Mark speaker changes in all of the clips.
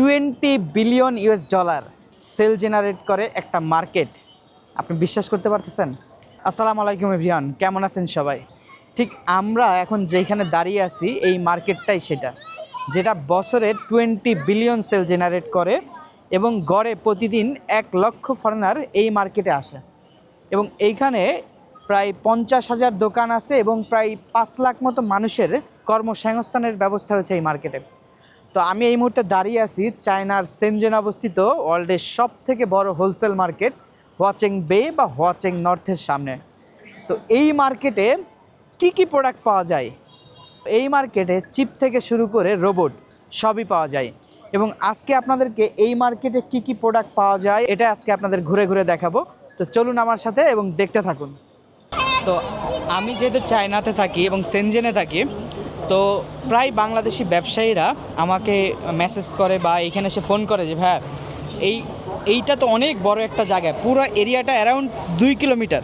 Speaker 1: Twenty billion US dollar sale generate করে একটা market. আপনি বিশ্বাস করতে পারতেছেন? আসসালামু আলাইকুম এভরিওয়ান, কেমন আছেন সবাই? ঠিক আমরা এখন যেখানে দাঁড়িয়ে আছি, এই মার্কেটটাই সেটা, যেটা বছরে টোয়েন্টি বিলিয়ন সেল জেনারেট করে এবং গড়ে প্রতিদিন এক লক্ষ ফরেনার এই মার্কেটে আসে। এবং এইখানে প্রায় পঞ্চাশ হাজার দোকান আছে এবং প্রায় পাঁচ লাখ মতো মানুষের কর্মসংস্থানের ব্যবস্থা হয়েছে এই মার্কেটে। তো আমি এই মুহূর্তে দাঁড়িয়ে আছি চায়নার সেনজেন অবস্থিত ওয়ার্ল্ডের সব থেকে বড় হোলসেল মার্কেট হোয়াচেং বে বা হোয়াচেং নর্থের সামনে। তো এই মার্কেটে কি কি প্রোডাক্ট পাওয়া যায়? এই মার্কেটে চিপ থেকে শুরু করে রোবট সবই পাওয়া যায়। এবং আজকে আপনাদেরকে এই মার্কেটে কি কি প্রোডাক্ট পাওয়া যায় এটা আজকে আপনাদের ঘুরে ঘুরে দেখাবো। তো চলুন আমার সাথে এবং দেখতে থাকুন। তো আমি যেহেতু চায়নাতে থাকি এবং সেনজেনে থাকি তো প্রায় বাংলাদেশি ব্যবসায়ীরা আমাকে মেসেজ করে বা এখানে এসে ফোন করে যে ভাই এই, এইটা তো অনেক বড় একটা জায়গা। পুরো এরিয়াটা অ্যারাউন্ড দুই কিলোমিটার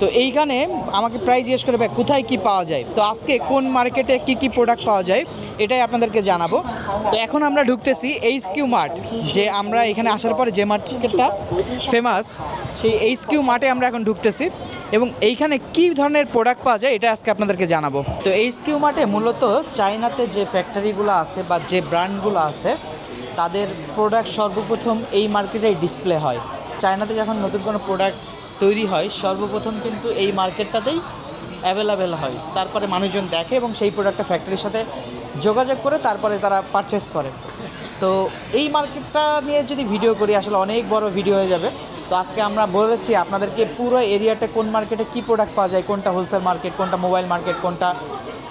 Speaker 1: তো এইখানে আমাকে প্রায় জিজ্ঞেস করে, ভাই, কোথায় কি পাওয়া যায়? তো আজকে কোন মার্কেটে কি কি প্রোডাক্ট পাওয়া যায়? এটাই আপনাদেরকে জানাব। তো এখন আমরা ঢুকতেছি এইচ কিউ মার্ট যে আমরা এখানে আসার পরে যে মার্কেটটা ফেমাস সেই এইচ কিউ মার্টে আমরা এখন ঢুকতেছি এবং এইখানে কি ধরনের প্রোডাক্ট পাওয়া যায় এটা আজকে আপনাদেরকে জানাব। তো এইচ কিউ মার্টে মূলত চায়নাতে যে ফ্যাক্টরিগুলো আছে বা যে ব্র্যান্ডগুলো আছে, তাদের প্রোডাক্ট সর্বপ্রথম এই মার্কেটে ডিসপ্লে হয়। চায়নাতে যখন নতুন কোনো প্রোডাক্ট তৈরি হয়, সর্বপ্রথম কিন্তু এই মার্কেটটাতেই অ্যাভেলেবেল হয়। তারপরে মানুষজন দেখে এবং সেই প্রোডাক্টটা ফ্যাক্টরির সাথে যোগাযোগ করে তারপরে তারা পারচেস করে। তো এই মার্কেটটা নিয়ে যদি ভিডিও করি, আসলে অনেক বড় ভিডিও হয়ে যাবে। তো আজকে আমরা বলেছি আপনাদেরকে পুরো এরিয়াটা কোন মার্কেটে কী প্রোডাক্ট পাওয়া যায়, কোনটা হোলসেল মার্কেট কোনটা মোবাইল মার্কেট কোনটা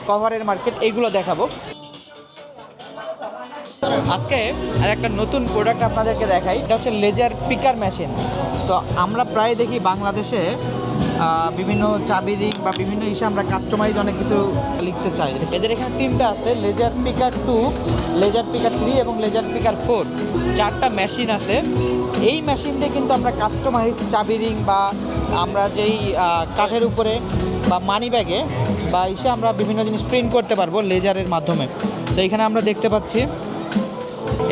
Speaker 1: কভারের মার্কেট এইগুলো দেখাবো। আজকে আর একটা নতুন প্রোডাক্ট আপনাদেরকে দেখাই। এটা হচ্ছে লেজার পিকার মেশিন তো আমরা প্রায় দেখি বাংলাদেশে বিভিন্ন চাবি রিং বা বিভিন্ন ইস্যু আমরা কাস্টমাইজ অনেক কিছু লিখতে চাই। এদের এখানে তিনটা আছে laser picker two laser picker three এবং লেজার পিকার ফোর চারটা মেশিন আছে। এই মেশিন দিয়ে কিন্তু আমরা কাস্টমাইজ চাবি রিং বা আমরা যেই কাঠের উপরে বা মানি ব্যাগে বা ইসে আমরা বিভিন্ন জিনিস প্রিন্ট করতে পারব লেজারের মাধ্যমে। তো এখানে আমরা দেখতে পাচ্ছি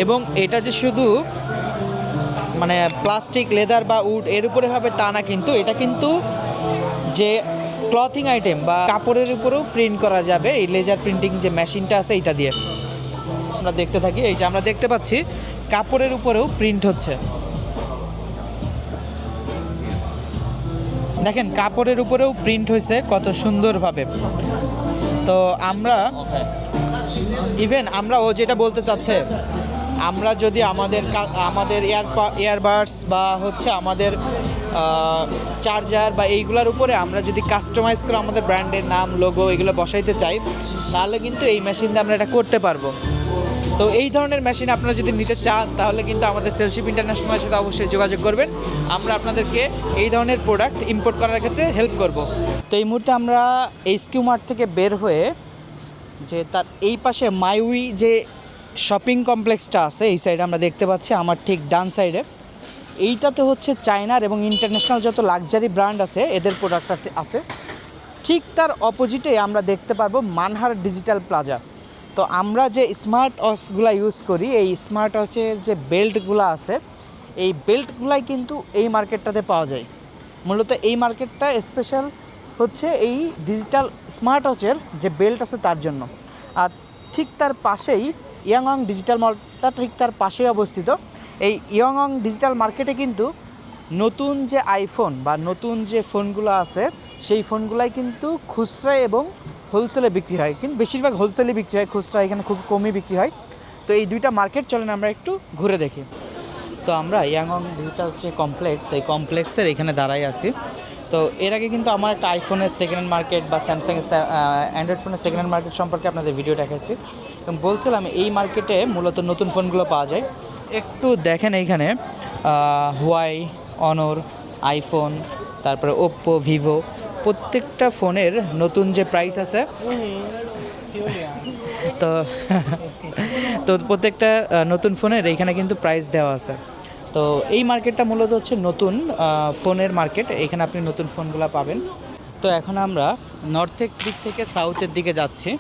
Speaker 1: এবং এটা যে শুধু মানে প্লাস্টিক লেদার বা উড এর উপরে হবে তা না কিন্তু, এটা কিন্তু যে ক্লথিং আইটেম বা কাপড়ের উপরেও প্রিন্ট করা যাবে, এই লেজার প্রিন্টিং যে মেশিনটা আছে এটা দিয়ে। আমরা দেখতে থাকি, এই যে আমরা দেখতে পাচ্ছি, কাপড়ের উপরেও প্রিন্ট হচ্ছে। দেখেন, কাপড়ের উপরেও প্রিন্ট হয়েছে কত সুন্দরভাবে। তো আমরা ইভেন আমরা ও যেটা বলতে চাচ্ছে, আমরা যদি আমাদের আমাদের এয়ার ইয়ারবাডস বা হচ্ছে আমাদের চার্জার বা এইগুলোর উপরে আমরা যদি কাস্টমাইজ করে আমাদের ব্র্যান্ডের নাম লোগো এগুলো বসাইতে চাই, তাহলে কিন্তু এই মেশিন দিয়ে আমরা এটা করতে পারব। তো এই ধরনের মেশিন আপনারা যদি নিতে চান, তাহলে কিন্তু আমাদের সেলশিপ ইন্টারন্যাশনালের সাথে অবশ্যই যোগাযোগ করবেন। আমরা আপনাদেরকে এই ধরনের প্রোডাক্ট ইম্পোর্ট করার ক্ষেত্রে হেল্প করব। তো এই মুহূর্তে আমরা এই স্কিউ মার্ট থেকে বের হয়ে যে তার এই পাশে মাইউই যে শপিং কমপ্লেক্সটা আছে, এই সাইডে আমরা দেখতে পাচ্ছি, আমার ঠিক ডান সাইডে এইটাতে হচ্ছে চায়নার এবং ইন্টারন্যাশনাল যত লাক্সারি ব্র্যান্ড আছে, এদের প্রোডাক্টটা আছে। ঠিক তার অপোজিটে আমরা দেখতে পারব মানহার ডিজিটাল প্লাজা তো আমরা যে স্মার্ট ওয়াচগুলো ইউজ করি, এই স্মার্ট ওয়াচের যে বেল্টগুলো আছে, এই বেল্টগুলাই কিন্তু এই মার্কেটটাতে পাওয়া যায়। মূলত এই মার্কেটটা স্পেশাল হচ্ছে এই ডিজিটাল স্মার্ট ওয়াচের যে বেল্ট আছে তার জন্য। আর ঠিক তার পাশেই ইয়াংঅং ডিজিটাল মলটা ঠিক তার পাশেই অবস্থিত। এই ইয়াংঅং ডিজিটাল মার্কেটে কিন্তু নতুন যে আইফোন বা নতুন যে ফোনগুলো আছে, সেই ফোনগুলাই কিন্তু খুচরা এবং হোলসেলে বিক্রি হয়। কিন্তু বেশিরভাগ হোলসেলে বিক্রি হয়, খুচরা এখানে খুব কমই বিক্রি হয়। তো এই দুইটা মার্কেট চলেন আমরা একটু ঘুরে দেখি। তো আমরা ইয়াংঅং ডিজিটাল যে কমপ্লেক্স এই কমপ্লেক্সের এখানে দাঁড়াই আছি। তো এর আগে কিন্তু আমার একটা আইফোনের সেকেন্ড হ্যান্ড মার্কেট বা স্যামসাং অ্যান্ড্রয়েড ফোনের সেকেন্ড হ্যান্ড মার্কেট সম্পর্কে আপনাদের ভিডিও দেখাইছি। এবং বলছিলাম, এই মার্কেটে মূলত নতুন ফোনগুলো পাওয়া যায়। একটু দেখেন এইখানে হুয়াই অনর আইফোন তারপরে ওপ্পো ভিভো প্রত্যেকটা ফোনের নতুন যে প্রাইস আছে, তো তো প্রত্যেকটা নতুন ফোনের এইখানে কিন্তু প্রাইস দেওয়া আছে। তো এই মার্কেটটা মূলত হচ্ছে নতুন ফোনের মার্কেট। এখানে আপনি নতুন ফোনগুলো পাবেন। তো এখন আমরা নর্থের দিক থেকে সাউথের দিকে যাচ্ছি।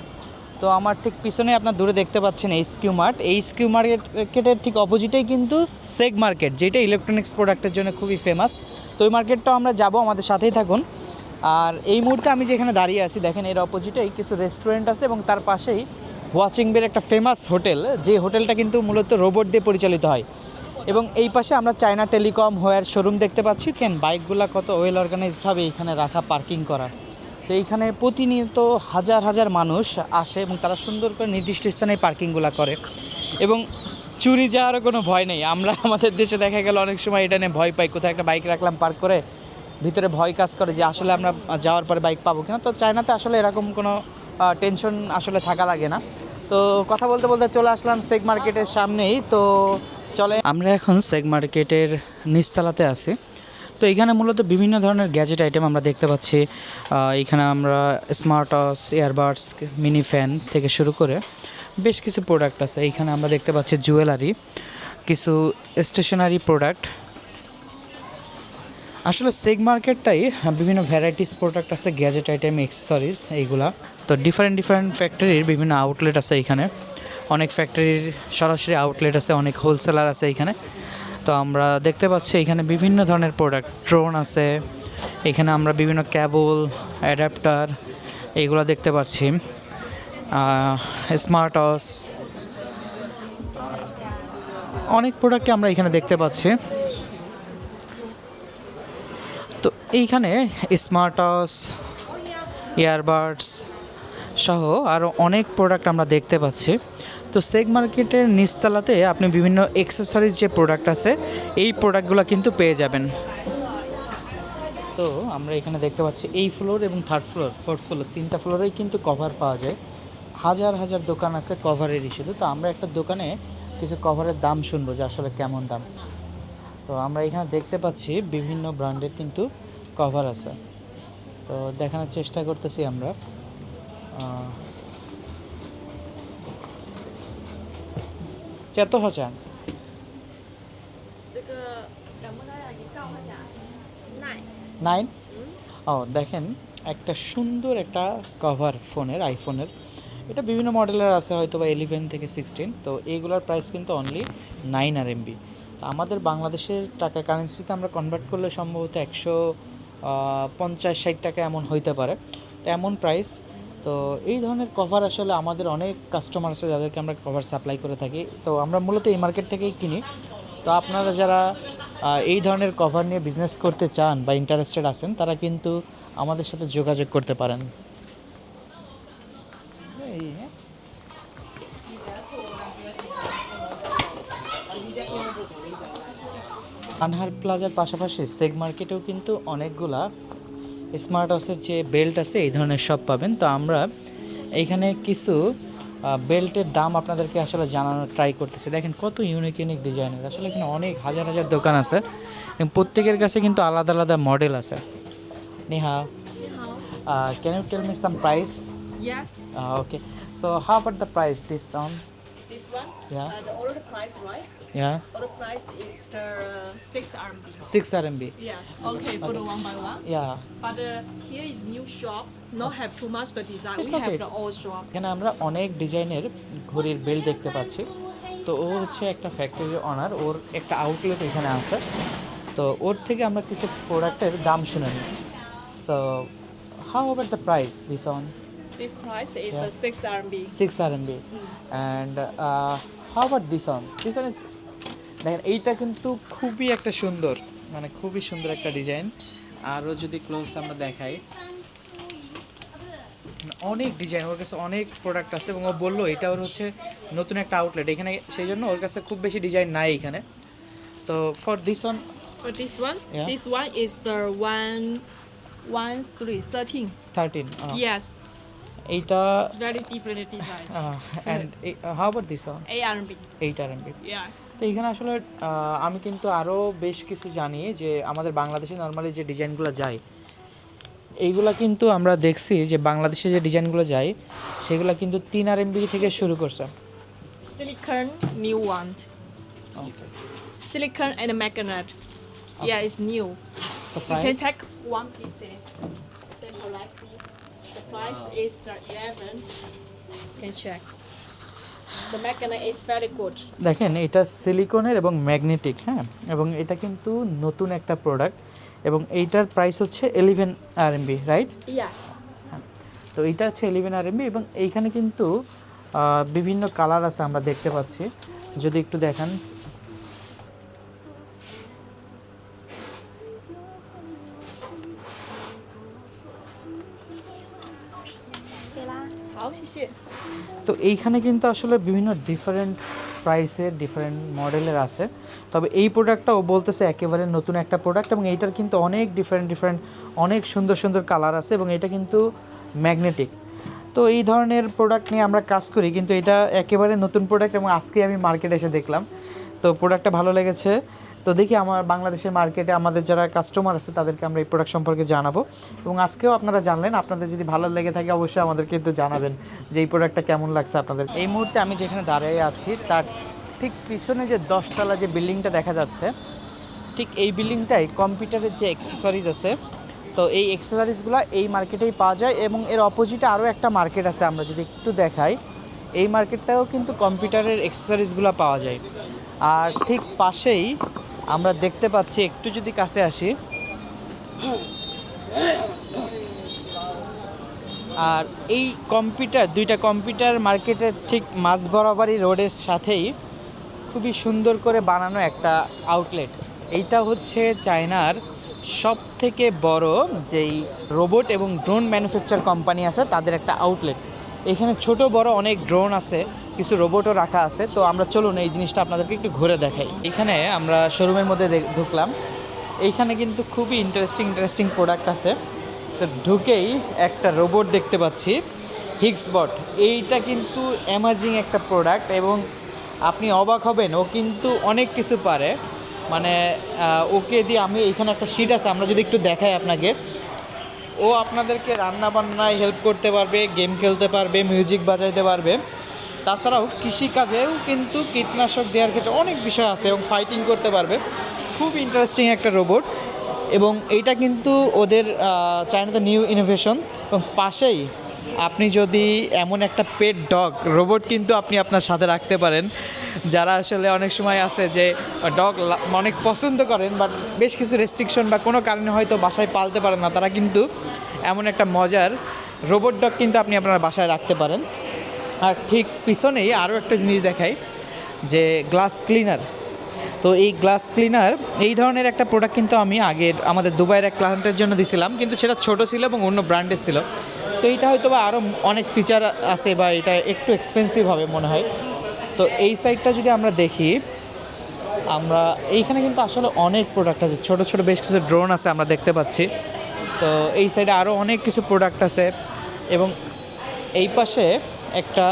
Speaker 1: তো আমার ঠিক পিছনে আপনার দূরে দেখতে পাচ্ছেন H Q mart H Q মার্কেটের ঠিক অপোজিটেই কিন্তু সেগ মার্কেট যেটা ইলেকট্রনিক্স প্রোডাক্টের জন্য খুবই ফেমাস তো ওই মার্কেটটাও আমরা যাব, আমাদের সাথেই থাকুন। আর এই মুহূর্তে আমি যেখানে দাঁড়িয়ে আছি, দেখেন এর অপোজিটেই কিছু রেস্টুরেন্ট আছে এবং তার পাশেই ওয়াচিং বের একটা ফেমাস হোটেল যে হোটেলটা কিন্তু মূলত রোবট দিয়ে পরিচালিত হয়। এবং এই পাশে আমরা চায়না টেলিকম হোয়ার শোরুম দেখতে পাচ্ছি। কেন বাইকগুলো কত ওয়েল অর্গানাইজডভাবে এখানে রাখা পার্কিং করা। তো এইখানে প্রতিনিয়ত হাজার হাজার মানুষ আসে এবং তারা সুন্দর করে নির্দিষ্ট স্থানে পার্কিংগুলো করে। এবং চুরি যাওয়ারও কোনো ভয় নেই। আমরা আমাদের দেশে দেখা গেল অনেক সময় এটা নিয়ে ভয় পাই কোথাও একটা বাইক রাখলাম পার্ক করে, ভিতরে ভয় কাজ করে যে আসলে আমরা যাওয়ার পরে বাইক পাবো কিনা। তো চায়নাতে আসলে এরকম কোনো টেনশন আসলে থাকা লাগে না। তো কথা বলতে বলতে চলে আসলাম সেগ মার্কেটের সামনেই। তো চলে। আমরা এখন সেগ মার্কেটের নিচতলাতে আছি। তো এখানে মূলত বিভিন্ন ধরনের গ্যাজেট আইটেম আমরা দেখতে পাচ্ছি। এখানে আমরা smart watch earbuds mini fan থেকে শুরু করে বেশ কিছু প্রোডাক্ট আছে। এইখানে আমরা দেখতে পাচ্ছি জুয়েলারি কিছু স্টেশনারি প্রোডাক্ট আসলে সেগ মার্কেটটাই বিভিন্ন ভ্যারাইটিস প্রোডাক্ট আছে, গ্যাজেট আইটেম এক্সেসরিজ এইগুলা। তো ডিফারেন্ট ডিফারেন্ট ফ্যাক্টরির বিভিন্ন আউটলেট আছে এখানে। অনেক ফ্যাক্টরির সরাসরি আউটলেট আছে, অনেক হোলসেলার আছে এখানে। তো আমরা দেখতে পাচ্ছি এখানে বিভিন্ন ধরনের প্রোডাক্ট ড্রোন আছে, এখানে আমরা বিভিন্ন ক্যাবল অ্যাডাপ্টার এইগুলো দেখতে পাচ্ছি। স্মার্ট ওয়াচ অনেক প্রোডাক্টই আমরা এখানে দেখতে পাচ্ছি। তো এইখানে স্মার্ট ওয়াচ ইয়ারবাডস সহ আরও অনেক প্রোডাক্ট আমরা দেখতে পাচ্ছি। তো সেগ মার্কেটের নিচতলাতে আপনি বিভিন্ন এক্সেসরিজ যে প্রোডাক্ট আছে, এই প্রোডাক্টগুলো কিন্তু পেয়ে যাবেন। তো আমরা এখানে দেখতে পাচ্ছি এই ফ্লোর এবং থার্ড ফ্লোর ফোর্থ ফ্লোর তিনটা ফ্লোরেই কিন্তু কভার পাওয়া যায়। হাজার হাজার দোকান আছে কভারেরই শুধু তো আমরা একটা দোকানে কিছু কভারের দাম শুনব যে আসলে কেমন দাম। তো আমরা এখানে দেখতে পাচ্ছি বিভিন্ন ব্র্যান্ডের কিন্তু কভার আছে। তো দেখানোর চেষ্টা করতেছি আমরা। আহ, কত হাজার
Speaker 2: 这个敢不能让你告一下？奶。
Speaker 1: নাইন ও দেখেন একটা সুন্দর একটা কভার ফোনের আইফোনের এটা বিভিন্ন মডেলের আছে হয়তো বা ইলেভেন থেকে সিক্সটিন তো এইগুলোর প্রাইস কিন্তু অনলি নাইন আর এমবি তো আমাদের বাংলাদেশের টাকা কারেন্সিতে আমরা কনভার্ট করলে সম্ভবত একশো পঞ্চাশ ষাট টাকা এমন হইতে পারে তো এমন প্রাইস তো এই ধরনের কভার আসলে আমাদের অনেক কাস্টমার আছে যাদেরকে আমরা কভার সাপ্লাই করে থাকি। তো আমরা মূলত এই মার্কেট থেকেই কিনি। তো আপনারা যারা এই ধরনের কভার নিয়ে বিজনেস করতে চান বা ইন্টারেস্টেড আছেন, তারা কিন্তু আমাদের সাথে যোগাযোগ করতে পারেন। আনহার প্লাজার পাশাপাশি সেগ মার্কেটেও কিন্তু অনেকগুলা স্মার্ট হাউসের যে বেল্ট আছে এই ধরনের সব পাবেন। তো আমরা এইখানে কিছু বেল্টের দাম আপনাদেরকে আসলে জানানোর ট্রাই করতেছি। দেখেন কত ইউনিক ইউনিক ডিজাইনের আসলে এখানে অনেক হাজার হাজার দোকান আছে। এবং প্রত্যেকের কাছে কিন্তু আলাদা আলাদা মডেল আছে। Neha can you tell me some price
Speaker 2: Yes.
Speaker 1: Okay so how about the price this sound
Speaker 2: This one.
Speaker 1: Yeah.
Speaker 2: Uh, the order price, right?
Speaker 1: Yeah
Speaker 2: Order price is the six RMB.
Speaker 1: M B
Speaker 2: Yes. Okay, for the one by one.
Speaker 1: Yeah
Speaker 2: But uh, here is new shop. Not have too much the design.
Speaker 1: It's
Speaker 2: we
Speaker 1: okay.
Speaker 2: have the old shop.
Speaker 1: এখানে আমরা অনেক ডিজাইনের ঘড়ির bell দেখতে পাচ্ছি তো ও হচ্ছে একটা ফ্যাক্টরি অনার ওর একটা আউটলেট এখানে আছে তো ওর থেকে আমরা কিছু প্রোডাক্টের দাম শুনে নিই so how about the price this one
Speaker 2: This price is
Speaker 1: Yeah.
Speaker 2: the six RMB.
Speaker 1: Six R MB and how about this one this one is দেখেন এইটা কিন্তু খুবই একটা সুন্দর মানে খুবই সুন্দর একটা ডিজাইন। আরও যদি ক্লোজ আমরা দেখাই। অনেক ডিজাইন ওর কাছে অনেক প্রোডাক্ট আছে এবং ও বলল এটা ওর হচ্ছে নতুন একটা আউটলেট এখানে সেই জন্য ওর কাছে খুব বেশি ডিজাইন নাই এখানে। তো for this one
Speaker 2: For this one,
Speaker 1: Yeah.
Speaker 2: this one is the one, one three thirteen.
Speaker 1: Thirteen
Speaker 2: Yes,
Speaker 1: এইটা
Speaker 2: very different design.
Speaker 1: And how about this
Speaker 2: Eight RMB.
Speaker 1: Eight R
Speaker 2: MB.
Speaker 1: তো এখানে আসলে আমি কিন্তু আরও বেশ কিছু জানি যে আমাদের বাংলাদেশে নর্মালি যে ডিজাইনগুলো যায় এইগুলা কিন্তু আমরা দেখছি যে বাংলাদেশে যে ডিজাইনগুলো যায় সেগুলো কিন্তু তিন আর এমবি থেকে শুরু করছে
Speaker 2: Silicon new one. Silicon and magnet. Yeah, it's new.
Speaker 1: So
Speaker 2: You can
Speaker 1: price
Speaker 2: take one piece. Price is the 11. can check. The is very good.
Speaker 1: দেখেন এটা সিলিকনের এবং ম্যাগনেটিক হ্যাঁ এবং এটা কিন্তু নতুন একটা প্রোডাক্ট এবং এইটার প্রাইস হচ্ছে eleven R MB right
Speaker 2: Yeah.
Speaker 1: তো এইটা হচ্ছে এলিভেন আর এমবি এবং এইখানে কিন্তু বিভিন্ন কালার আছে আমরা দেখতে পাচ্ছি যদি একটু দেখান তো এইখানে কিন্তু আসলে বিভিন্ন ডিফারেন্ট প্রাইসের ডিফারেন্ট মডেলের আছে। তবে এই প্রোডাক্টটা ও বলতেছে একেবারে নতুন একটা প্রোডাক্ট এবং এইটার কিন্তু অনেক ডিফারেন্ট ডিফারেন্ট অনেক সুন্দর সুন্দর কালার আছে এবং এটা কিন্তু ম্যাগনেটিক তো এই ধরনের প্রোডাক্ট নিয়ে আমরা কাজ করি, কিন্তু এটা একেবারে নতুন প্রোডাক্ট এবং আজকে আমি মার্কেটে এসে দেখলাম। তো প্রোডাক্টটা ভালো লেগেছে। তো দেখি আমার বাংলাদেশের মার্কেটে আমাদের যারা কাস্টমার আছে, তাদেরকে আমরা এই প্রোডাক্ট সম্পর্কে জানাব। এবং আজকেও আপনারা জানলেন, আপনাদের যদি ভালো লেগে থাকে অবশ্যই আমাদের কিন্তু জানাবেন যে এই প্রোডাক্টটা কেমন লাগছে আপনাদের। এই মুহূর্তে আমি যেখানে দাঁড়িয়ে আছি, তার ঠিক পিছনে যে দশতলা যে বিল্ডিংটা দেখা যাচ্ছে, ঠিক এই বিল্ডিংটাই কম্পিউটারের যে অ্যাক্সেসরিজ আছে, তো এই অ্যাক্সেসরিজগুলো এই মার্কেটেই পাওয়া যায় এবং এর অপোজিটে আরও একটা মার্কেট আছে, আমরা যদি একটু দেখাই, এই মার্কেটটাও কিন্তু কম্পিউটারের অ্যাক্সেসরিজগুলো পাওয়া যায়। আর ঠিক পাশেই আমরা দেখতে পাচ্ছি, একটু যদি কাছে আসি। আর এই কম্পিউটার, দুইটা কম্পিউটার মার্কেটের ঠিক মাঝ বরাবরই রোডের সাথেই খুবই সুন্দর করে বানানো একটা আউটলেট এইটা হচ্ছে চায়নার সব থেকে বড় যেই রোবট এবং ড্রোন ম্যানুফ্যাকচার কোম্পানি আছে, তাদের একটা আউটলেট এখানে ছোট বড় অনেক ড্রোন আছে, কিছু রোবটও রাখা আছে, তো আমরা চলুন এই জিনিসটা আপনাদেরকে একটু ঘুরে দেখাই। এখানে আমরা শোরুমের মধ্যে ঢুকলাম। এইখানে কিন্তু খুবই ইন্টারেস্টিং ইন্টারেস্টিং প্রোডাক্ট আছে। তো ঢুকেই একটা রোবট দেখতে পাচ্ছি হিগসবট এইটা কিন্তু অ্যামাজিং একটা প্রোডাক্ট এবং আপনি অবাক হবেন, ও কিন্তু অনেক কিছু পারে। মানে ওকে দিয়ে আমি এখানে একটা শিট আছে, আমরা যদি একটু দেখাই আপনাকে। ও আপনাদেরকে রান্না বান্নায় হেল্প করতে পারবে গেম খেলতে পারবে মিউজিক বাজাইতে পারবে। তাছাড়াও কৃষিকাজেও কিন্তু কীটনাশক দেওয়ার ক্ষেত্রে অনেক বিষয় আছে এবং ফাইটিং করতে পারবে। খুব ইন্টারেস্টিং একটা রোবট এবং এইটা কিন্তু ওদের চায়নাতে নিউ ইনোভেশন এবং পাশেই আপনি যদি এমন একটা পেট ডগ রোবট কিন্তু আপনি আপনার সাথে রাখতে পারেন। যারা আসলে অনেক সময় আছে যে ডগ অনেক পছন্দ করেন বাট বেশ কিছু রেস্ট্রিকশন বা কোনো কারণে হয়তো বাসায় পালতে পারেন না, তারা কিন্তু এমন একটা মজার রোবট ডগ কিন্তু আপনি আপনার বাসায় রাখতে পারেন। আর ঠিক পিছনেই আরও একটা জিনিস দেখাই, যে গ্লাস ক্লিনার তো এই গ্লাস ক্লিনার এই ধরনের একটা প্রোডাক্ট কিন্তু আমি আগে আমাদের দুবাইয়ের এক ক্লায়েন্টের জন্য দিছিলাম, কিন্তু সেটা ছোট ছিল এবং অন্য ব্র্যান্ডের ছিল। তো এইটা হয়তো বা আরও অনেক ফিচার আছে বা এটা একটু এক্সপেন্সিভ হবে মনে হয়। তো এই সাইডটা যদি আমরা দেখি, আমরা এইখানে কিন্তু আসলে অনেক প্রোডাক্ট আছে। ছোট ছোট বেশ কিছু ড্রোন আছে আমরা দেখতে পাচ্ছি। তো এই সাইডে আরও অনেক কিছু প্রোডাক্ট আছে এবং এই পাশে একটা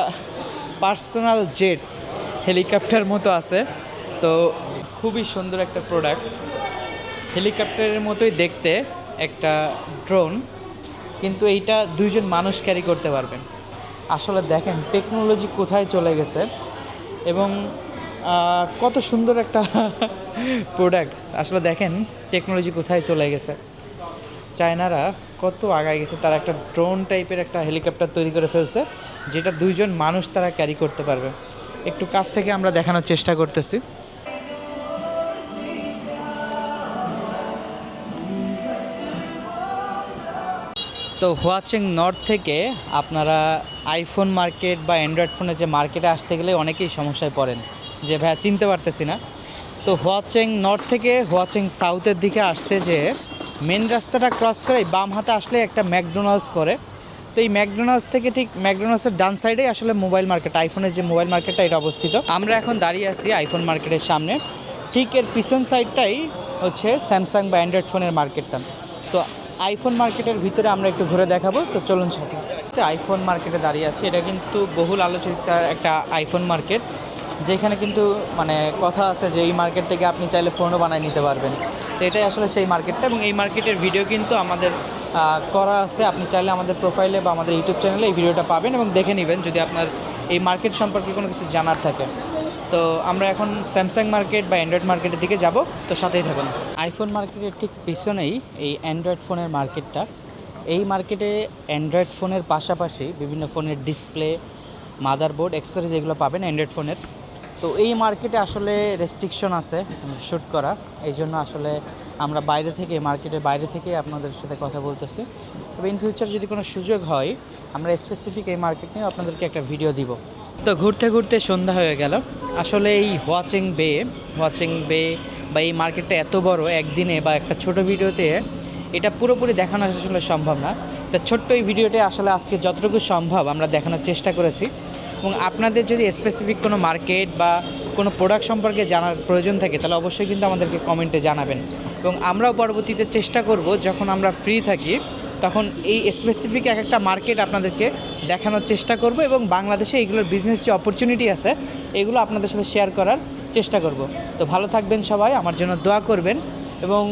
Speaker 1: পার্সোনাল জেট হেলিকপ্টার মতো আছে। তো খুবই সুন্দর একটা প্রোডাক্ট হেলিকপ্টারের মতোই দেখতে একটা ড্রোন কিন্তু এইটা দুইজন মানুষ ক্যারি করতে পারবেন। আসলে দেখেন টেকনোলজি কোথায় চলে গেছে। এবং কত সুন্দর একটা প্রোডাক্ট আসলে দেখেন টেকনোলজি কোথায় চলে গেছে। চায়নারা কত আগায় গেছে, তারা একটা ড্রোন টাইপের একটা হেলিকপ্টার তৈরি করে ফেলছে, যেটা দুইজন মানুষ তারা ক্যারি করতে পারবে। একটু কাছ থেকে আমরা দেখানোর চেষ্টা করতেছি। তো হোয়াচিং নর্থ থেকে আপনারা আইফোন মার্কেট বা অ্যান্ড্রয়েড ফোনের যে মার্কেটে আসতে গেলে অনেকেই সমস্যায় পড়েন। যে, ভাইয়া, চিনতে পারতেছি না। তো হোয়াচিং নর্থ থেকে হোয়াচিং সাউথের দিকে আসতে যে মেন রাস্তাটা ক্রস করে বাম হাতে আসলে একটা ম্যাকডোনাল্ডস পড়ে। তো এই ম্যাকডোনাল্ডস থেকে ঠিক ম্যাকডোনাল্ডসের ডান সাইডেই আসলে মোবাইল মার্কেট আইফোনের যে মোবাইল মার্কেটটা এটা অবস্থিত। আমরা এখন দাঁড়িয়ে আছি আইফোন মার্কেটের সামনে। ঠিক এর পিছন সাইডটাই হচ্ছে স্যামসাং বা অ্যান্ড্রয়েড ফোনের মার্কেটটা তো আইফোন মার্কেটের ভিতরে আমরা একটু ঘুরে দেখাবো। তো চলুন সাথে। আইফোন মার্কেটে দাঁড়িয়ে আছি। এটা কিন্তু বহুল আলোচিত একটা আইফোন মার্কেট যেখানে কিন্তু মানে কথা আছে যে এই মার্কেট থেকে আপনি চাইলে ফোনও বানিয়ে নিতে পারবেন। তো এটাই আসলে সেই মার্কেটটা এবং এই মার্কেটের ভিডিও কিন্তু আমাদের করা আছে। আপনি চাইলে আমাদের প্রোফাইলে বা আমাদের ইউটিউব চ্যানেলে এই ভিডিওটা পাবেন এবং দেখে নেবেন যদি আপনার এই মার্কেট সম্পর্কে কোনো কিছু জানার থাকে। তো আমরা এখন স্যামসাং মার্কেট বা অ্যান্ড্রয়েড মার্কেটের দিকে যাব, তো সাথেই থাকুন। আইফোন মার্কেটের ঠিক পিছনেই এই অ্যান্ড্রয়েড ফোনের মার্কেটটা এই মার্কেটে অ্যান্ড্রয়েড ফোনের পাশাপাশি বিভিন্ন ফোনের ডিসপ্লে মাদারবোর্ড অ্যাক্সেসরিজ এগুলো পাবেন অ্যান্ড্রয়েড ফোনের তো এই মার্কেটে আসলে রেস্ট্রিকশন আছে শ্যুট করা। এই জন্য আসলে আমরা বাইরে থেকে মার্কেটের বাইরে থেকে আপনাদের সাথে কথা বলতেছি। তবে ইন ফিউচার যদি কোনো সুযোগ হয়, আমরা স্পেসিফিক এই মার্কেট নিয়ে আপনাদেরকে একটা ভিডিও দিব। তো ঘুরতে ঘুরতে সন্ধ্যা হয়ে গেল। আসলে এই ওয়াচিং বে ওয়াচিং বে বা এই মার্কেটটা এত বড় একদিনে বা একটা ছোট ভিডিওতে এটা পুরোপুরি দেখানো আসলে সম্ভব না। তো ছোট্ট এই ভিডিওতে আসলে আজকে যতটুকু সম্ভব আমরা দেখানোর চেষ্টা করেছি। এবং আপনাদের যদি স্পেসিফিক কোনো মার্কেট বা কোনো প্রোডাক্ট সম্পর্কে জানার প্রয়োজন থাকে, তাহলে অবশ্যই কিন্তু আমাদেরকে কমেন্টে জানাবেন। এবং আমরাও পরবর্তীতে চেষ্টা করব, যখন আমরা ফ্রি থাকি তখন এই স্পেসিফিক এক একটা মার্কেট আপনাদেরকে দেখানোর চেষ্টা করব এবং বাংলাদেশে এইগুলোর বিজনেস যে অপরচুনিটি আছে, এগুলো আপনাদের সাথে শেয়ার করার চেষ্টা করব। তো ভালো থাকবেন সবাই, আমার জন্য দোয়া করবেন এবং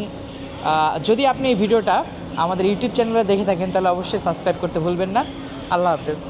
Speaker 1: যদি আপনি এই ভিডিওটা আমাদের ইউটিউব চ্যানেলে দেখে থাকেন, তাহলে অবশ্যই সাবস্ক্রাইব করতে ভুলবেন না। আল্লাহ হাফেজ।